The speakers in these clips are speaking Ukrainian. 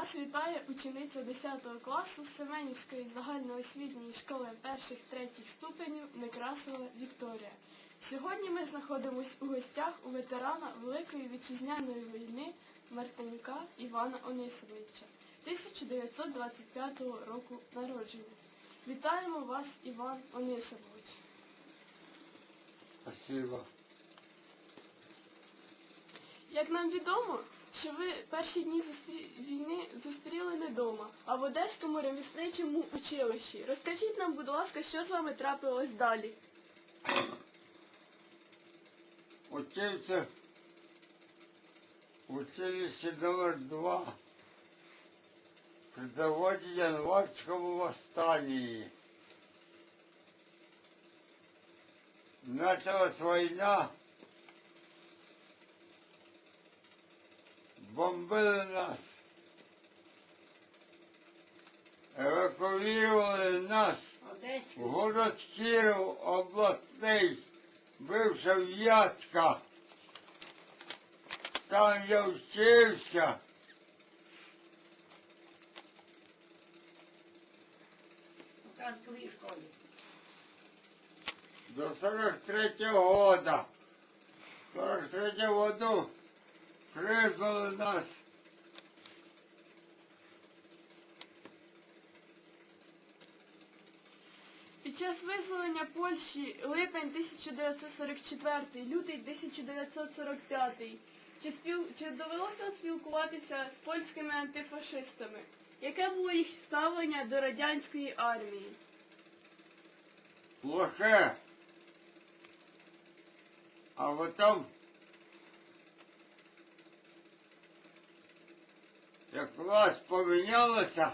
Вас вітає учениця 10 класу Семенівської загальноосвітньої школи перших-третіх ступенів Некрасова Вікторія. Сьогодні ми знаходимося у гостях у ветерана Великої вітчизняної війни Мартинюка Івана Онисовича 1925 року народження. Вітаємо вас, Іван Онисович. Спасибо. Як нам відомо, що ви перші дні зустрі... зустріли не вдома, а в Одеському ремісничому училищі. Розкажіть нам, будь ласка, що з вами трапилось далі? Учился в училище номер два при заводе Январского восстании. Началась война, бомбили нас, эвакуировали нас в город Киров областный, бывший Вятка. Там я вчився. У танковій школі. до 43-го года. В 43 году призвали нас час визволення Польщі липень 1944, лютий 1945. Чи, спіл... чи довелося спілкуватися з польськими антифашистами? Яке було їх ставлення до радянської армії? плохе. А потом, як власть помінялася,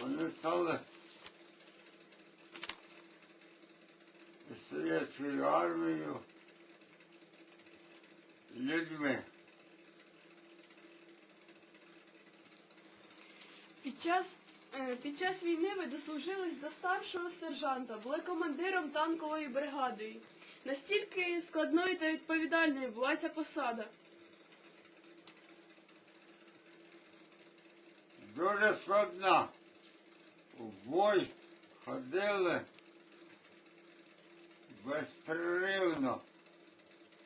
вони стали совєтською армією людьми. Під час, е, під час війни ви дослужились до старшого сержанта, були командиром танкової бригади. Настільки складною та відповідальною була ця посада. Дуже складна. В бой ходили безперервно.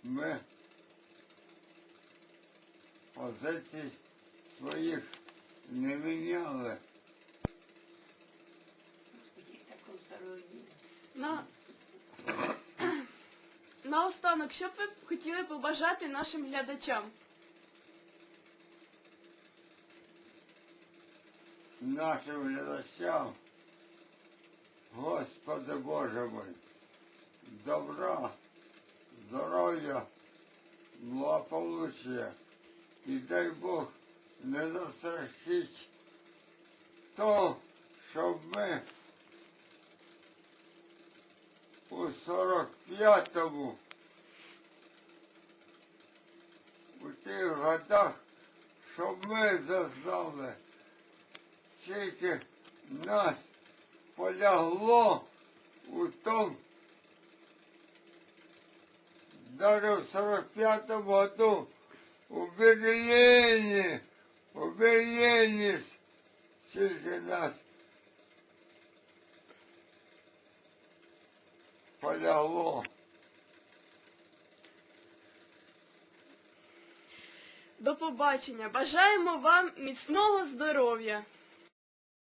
Ми позицій своїх не міняли. На... Наостанок, що б ви хотіли побажати нашим глядачам? Нашим глядачам, Господи Боже мой, добра, здоров'я, благополуччя. І дай Бог не застрахить то, щоб ми у 45-му у тих годах, щоб ми зазнали, скільки нас полягло у том, даже в 45-му году у Берлині, у Берлині скільки нас полягло. До побачення. Бажаємо вам міцного здоров'я.